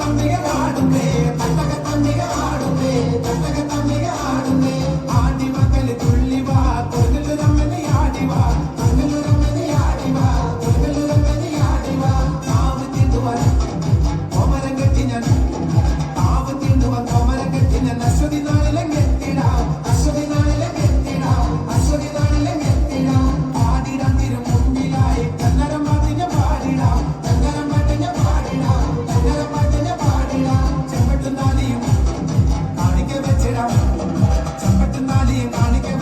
தம்பிக வாடுமே தட்டக தம்பிக வாடுமே தட்டக money, money.